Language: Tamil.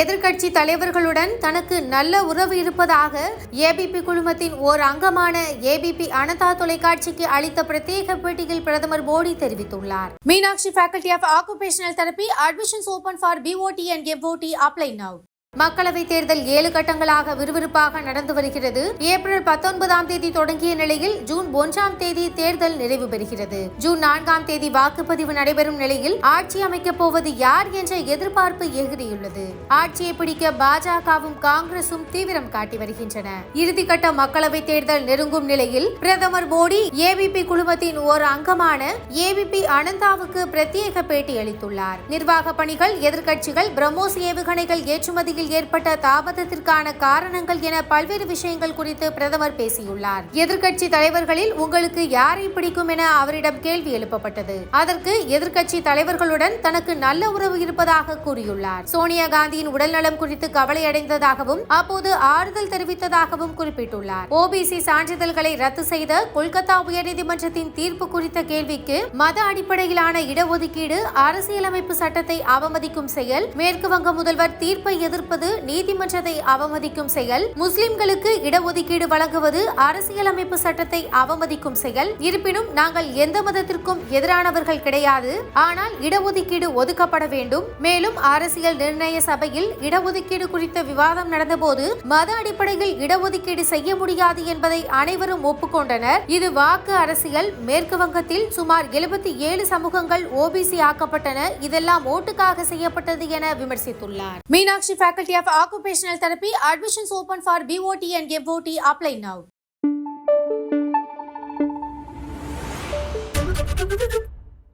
எதிர்க்கட்சி தலைவர்களுடன் தனக்கு நல்ல உறவு இருப்பதாக ஏபிபி குழுமத்தின் ஓர் அங்கமான ஏபிபி அனதா தொலைக்காட்சிக்கு அளித்த பிரத்யேக பேட்டியில் பிரதமர் மோடி தெரிவித்துள்ளார். Meenakshi faculty of occupational therapy admissions open for BOT and எவ்ஓடி apply now மக்களவைத் தேர்தல் ஏழு கட்டங்களாக விறுவிறுப்பாக நடந்து வருகிறது. ஏப்ரல் பத்தொன்பதாம் தேதி தொடங்கிய நிலையில் ஜூன் ஒன்றாம் தேதி தேர்தல் நிறைவு பெறுகிறது. ஜூன் நான்காம் தேதி வாக்குப்பதிவு நடைபெறும் நிலையில் ஆட்சி அமைக்கப் போவது யார் என்ற எதிர்பார்ப்பு எகிரியுள்ளது ஆட்சியை பிடிக்க பாஜகவும் காங்கிரசும் தீவிரம் காட்டி வருகின்றன. இறுதிக்கட்ட மக்களவைத் தேர்தல் நெருங்கும் நிலையில் பிரதமர் மோடி ஏபிபி குழுமத்தின் ஓர் அங்கமான ஏபிபி அனந்தாவுக்கு பிரத்யேக பேட்டி அளித்துள்ளார். நிர்வாக பணிகள் எதிர்க்கட்சிகள் பிரம்மோஸ் ஏவுகணைகள் ஏற்றுமதியில் ஏற்பட்ட தாமதத்திற்கான காரணங்கள் என பல்வேறு விஷயங்கள் குறித்து பிரதமர் பேசியுள்ளார். எதிர்க்கட்சி தலைவர்களில் உங்களுக்கு யாரை பிடிக்கும் என அவரிடம் கேள்வி எழுப்பப்பட்டது. அதற்கு எதிர்க்கட்சி தலைவர்களுடன் தனக்கு நல்ல உறவு இருப்பதாக கூறியுள்ளார். சோனியா காந்தியின் உடல்நலம் குறித்து கவலையடைந்ததாகவும் அப்போது ஆறுதல் தெரிவித்ததாகவும் குறிப்பிட்டுள்ளார். ஓபிசி சான்றிதழ்களை ரத்து செய்த கொல்கத்தா உயர்நீதிமன்றத்தின் தீர்ப்பு குறித்த கேள்விக்கு மத அடிப்படையிலான இடஒதுக்கீடு அரசியலமைப்பு சட்டத்தை அவமதிக்கும் செயல் மேற்கு வங்க முதல்வர் தீர்ப்பை எதிர்ப்பு எதிர்ப்பது நீதிமன்றத்தை அவமதிக்கும் செயல். முஸ்லிம்களுக்கு இடஒதுக்கீடு வழங்குவது அரசியலமைப்பு சட்டத்தை அவமதிக்கும் செயல். இருப்பினும் நாங்கள் எந்த மதத்திற்கும் எதிரானவர்கள் கிடையாது. ஆனால் இடஒதுக்கீடு ஒதுக்கப்பட வேண்டும். மேலும் அரசியல் நிர்ணய சபையில் இடஒதுக்கீடு குறித்த விவாதம் நடந்தபோது மத அடிப்படையில் இடஒதுக்கீடு செய்ய முடியாது என்பதை அனைவரும் ஒப்புக்கொண்டனர். இது வாக்கு அரசியல் மேற்கு வங்கத்தில் சுமார் எழுபத்தி ஏழு சமூகங்கள் ஓபிசி ஆக்கப்பட்டன. இதெல்லாம் ஓட்டுக்காக செய்யப்பட்டது என விமர்சித்துள்ளார். Meenakshi Specialty of Occupational Therapy. Admissions open for BOT and GIVOT. Apply now.